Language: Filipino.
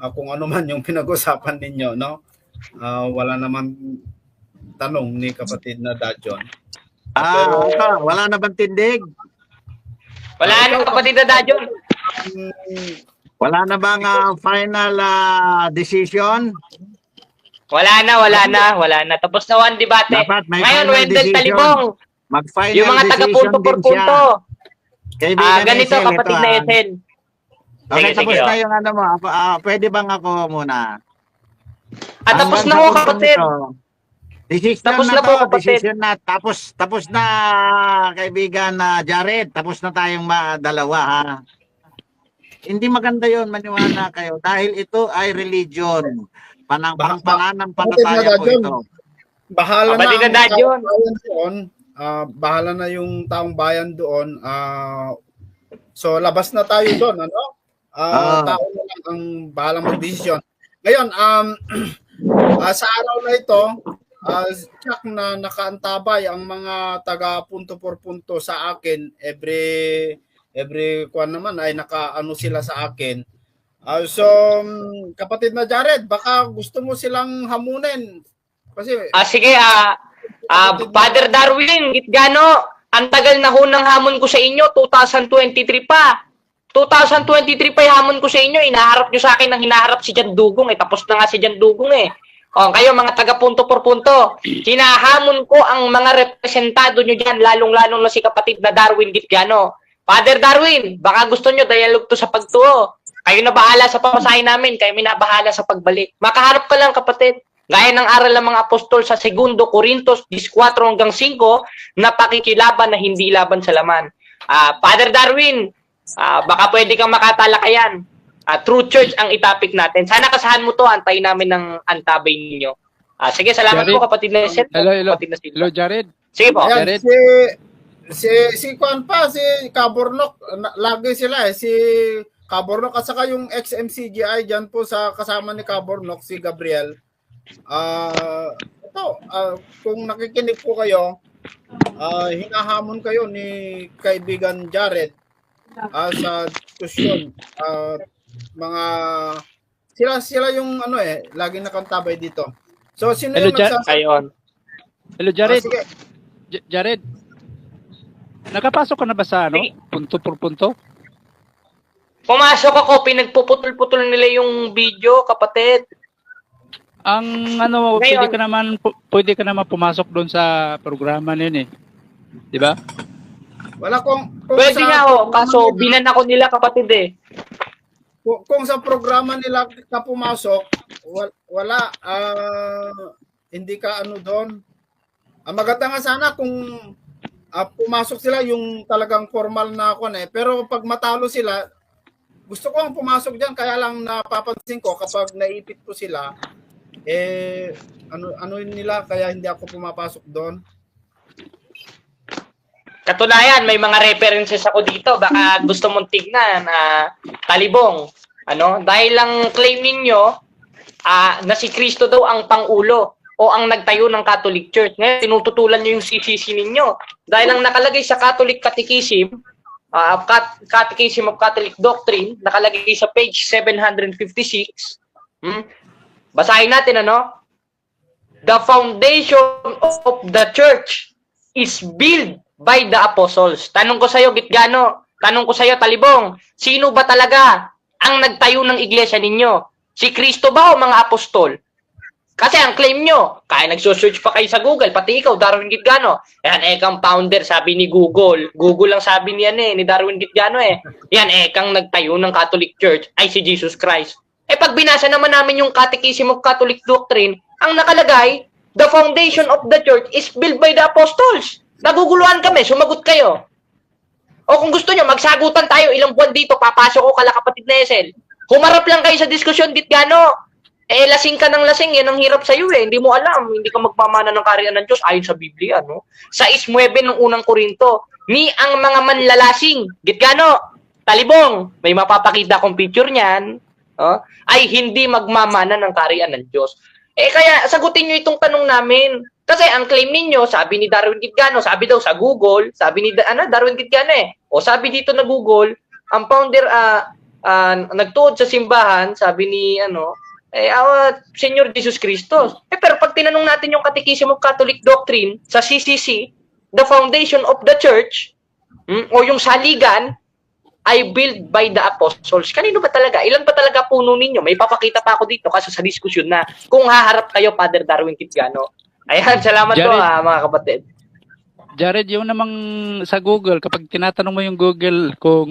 ah, kung ano man yung pinag-usapan ninyo, no? Ah, wala naman tanong ni kapatid na Dajon. Ah, ito, wala na bang tindig? Wala na kapatid na Dajon. Hmm, Wala na bang ah, final ah, decision? Wala na, wala na, wala na. Tapos na one debate. Dapat may Ngayon, Wendell. Talibong, Mag-final yung mga taga decision punto por din siya. punto. Kaibigan Ah, ganito kapatid na ah. Okay, Sige, tapos sige, na oh. yung ano mo. Ah, ah, pwede bang ako muna? At Ah, tapos na ho kapatid. Decision Tapos na, na to, po, kapatid. decision na. Tapos, tapos na, kaibigan na Jared. Tapos na tayong ma- dalawa, ha? Hindi maganda yon maniwala kayo. Dahil ito ay religion. Panang, Ba- pang pananampalataya Kapatid na po ito. bahala na Kapatid na ang bayan doon. Ah, bahala na yung taong bayan doon. Ah, so labas na tayo doon, ano? Ah, Ah. tao na lang ang bahala magdesisyon. Ngayon, um ah, sa araw na ito, ah, check na nakaantabay ang mga taga punto por punto sa akin every every kuan naman ay nakaano sila sa akin. Ah, so um, kapatid na Jared, baka gusto mo silang hamunin kasi Ah, sige, ah, ah, Father Darwin, Gitgano, ang tagal na ho ng hamon ko sa inyo, 2023 pa. 2023 pa hamon ko sa inyo, inaharap nyo sa akin ng hinaharap si Jan Dugong, eh, tapos na nga si Jan Dugong eh. O, kayo mga taga punto por punto, hinahamon ko ang mga representado nyo dyan, lalong-lalong na si kapatid na Darwin Gitgano. Father Darwin, baka gusto nyo dialog to sa pagtuo. Kayo na bahala sa pamasahe namin, kayo na bahala sa pagbalik. Makaharap ka lang kapatid. Gaya ng aral ng mga apostol sa 2 Corintos 14 hanggang 5 na pakikilaban na hindi laban sa laman. Ah, Father Darwin, ah, baka pwede kang makatalakayan. Ah, True Church ang itapik natin. Sana kasahan mo to, antayin namin ng antabay ninyo. Ah, sige, salamat Jared. po kapatid na Seth. Hello, hello. Kapatid na. Hello, Jared. Sige po. Ayan, Jared? si si si Kwan pa si Kabornok lagi sila eh si Kabornok at saka yung XMCGI diyan po sa kasama ni Kabornok si Gabriel. Ah ito ah, kung nakikinig po kayo ah hinahamon kayo ni kaibigan Jared ah, sa diskusyon Ah, mga sila sila yung ano eh laging nakantabay dito. So sino Hello, yung Ja- nagsasabi? Ayun. Hello, Ah, Jared. sige. J- Jared. Nakapasok ka na ba sa ano? Sige. Punto por punto? Pumasok ako, pinagpuputol-putol nila yung video, kapatid. Ang ano, Ngayon- pwede ka naman pu- pwede ka naman pumasok doon sa programa na yun eh. 'Di ba? Wala kung, kung Pwede sa nga ho, programa kaso nila- binan ako nila kapatid eh. kung, kung sa programa nila ka pumasok, wala, ah, hindi ka ano doon. Ang maganda nga sana kung ah, pumasok sila yung talagang formal na ako eh. Pero pag matalo sila, gusto ko ang pumasok diyan kaya lang napapansin ko kapag naipit ko sila eh ano ano nila kaya hindi ako pumapasok doon. Katunayan, may mga references ako dito. Baka gusto mong tignan, ah, talibong. Ano? Dahil lang claim ninyo ah, na si Kristo daw ang pangulo o ang nagtayo ng Catholic Church. Ngayon, tinututulan nyo yung CCC ninyo. Dahil ang nakalagay sa Catholic Catechism, Cat- Catechism of Catholic Doctrine, nakalagay sa page 756, hmm? basahin natin ano? The foundation of the church is built by the apostles. Tanong ko sa iyo, Gitgano. Tanong ko sa iyo, Talibong. Sino ba talaga ang nagtayo ng iglesia ninyo? Si Kristo ba o mga apostol? Kasi ang claim nyo, kaya nagsusearch pa kayo sa Google, pati ikaw, Darwin Gitgano. Yan, ekang founder, sabi ni Google. Google lang sabi niyan eh, ni Darwin Gitgano eh. Yan, ekang nagtayo ng Catholic Church ay si Jesus Christ. Eh pag binasa naman namin yung Catechism of Catholic Doctrine, ang nakalagay, the foundation of the church is built by the apostles. Naguguluhan kami, sumagot kayo. O kung gusto nyo, magsagutan tayo, ilang buwan dito, papasok ko kala kapatid na Esel. Humarap lang kayo sa diskusyon, dit gano. Eh, lasing ka ng lasing, yan ang hirap sa'yo eh. Hindi mo alam, hindi ka magpamana ng kariyan ng Diyos ayon sa Biblia, no? Sa ismuebe ng unang Korinto, ni ang mga manlalasing, git gano, talibong, may mapapakita akong picture niyan, oh, ay hindi magmamana ng kariyan ng Diyos. Eh kaya sagutin niyo itong tanong namin. Kasi ang claim ninyo, sabi ni Darwin Gitgano, sabi daw sa Google, sabi ni ano, Darwin Gitgano eh. O sabi dito na Google, ang founder ah ah, nagtuod sa simbahan, sabi ni ano, eh, awa, Senyor Jesus Cristo. Eh, pero pag tinanong natin yung Catechism of Catholic Doctrine sa CCC, the foundation of the church, mm, o yung saligan, ay built by the apostles. Kanino ba talaga? Ilan ba talaga puno ninyo? May papakita pa ako dito kaso sa diskusyon na kung haharap kayo, Father Darwin Kitgano. Ayan, salamat po Jared. ah, mga kapatid. Jared, yung namang sa Google, kapag tinatanong mo yung Google kung